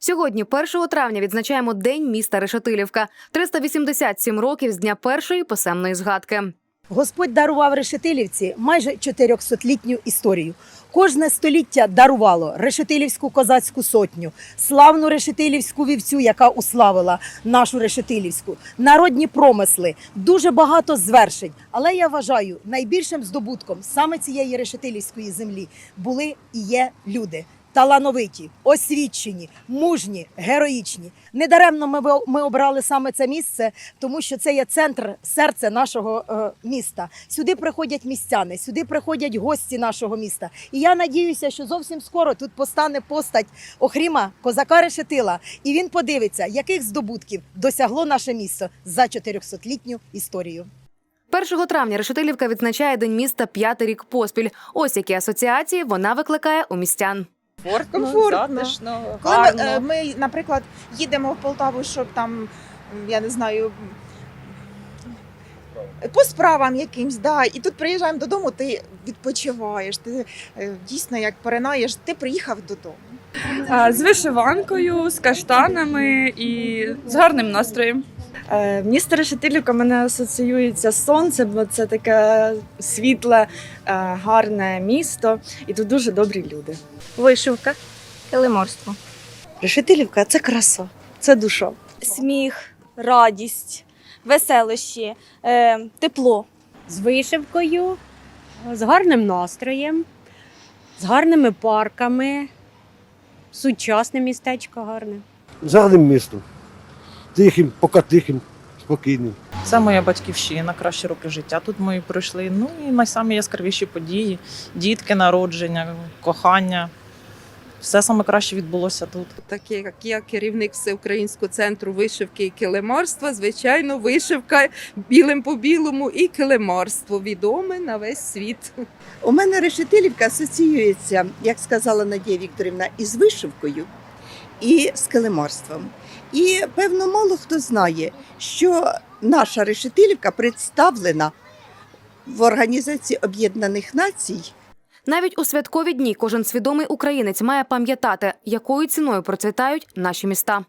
Сьогодні, 1 травня, відзначаємо День міста Решетилівка. 387 років з дня першої писемної згадки. Господь дарував решетилівці майже 400-літню історію. Кожне століття дарувало решетилівську козацьку сотню, славну решетилівську вівцю, яка уславила нашу решетилівську, народні промисли, дуже багато звершень. Але я вважаю, найбільшим здобутком саме цієї решетилівської землі були і є люди. Талановиті, освічені, мужні, героїчні. Недаремно ми, ми обрали саме це місце, тому що це є центр, серце нашого е, міста. Сюди приходять містяни, сюди приходять гості нашого міста. І я надіюся, що зовсім скоро тут постане постать Охріма Козака Решетила, і він подивиться, яких здобутків досягло наше місто за 400-літню історію. 1 травня Решетилівка відзначає День міста п'ятий рік поспіль. Ось які асоціації вона викликає у містян. Комфортно, Комфортно. затишно, Коли ми, гарно. е, ми, наприклад, їдемо в Полтаву, щоб там, я не знаю, по справам якимсь, да, і тут приїжджаємо додому, ти відпочиваєш, ти е, дійсно як поринаєш, ти приїхав додому. А, З вишиванкою, з каштанами і з гарним настроєм. Е, Місто Решетилівка мене асоціюється з сонцем, бо це таке світле, е, гарне місто, і тут дуже добрі люди. Вишивка, килиморство. Решетилівка це краса, це душа. Сміх, радість, веселощі, е, тепло. з вишивкою, з гарним настроєм, з гарними парками, сучасне містечко гарне. з гарним містом. Тихим, поки тихим, спокійним. Це моя батьківщина, кращі роки життя. Тут ми пройшли. Ну і найсамі яскравіші події, дітки, народження, кохання. Все саме краще відбулося тут. таке як я, керівник Всеукраїнського центру вишивки і килимарства, звичайно, вишивка білим по білому і килимарство відоме на весь світ. У мене решетилівка асоціюється, як сказала Надія Вікторівна, із вишивкою і з килимарством. І певно, мало хто знає, що наша решетилівка представлена в Організації Об'єднаних Націй Навіть у святкові дні кожен свідомий українець має пам'ятати, якою ціною процвітають наші міста.